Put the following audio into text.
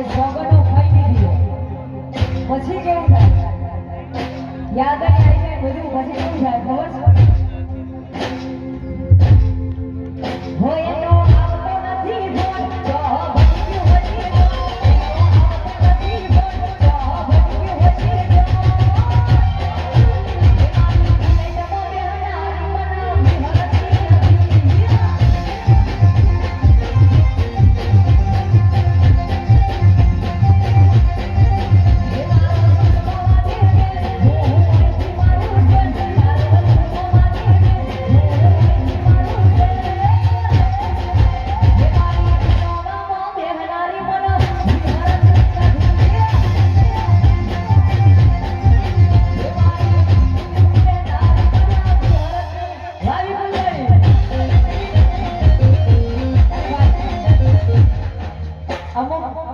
હવે છગડો ખાઈ લીધો પછી કેવું થાય? યાદ Aku, 吗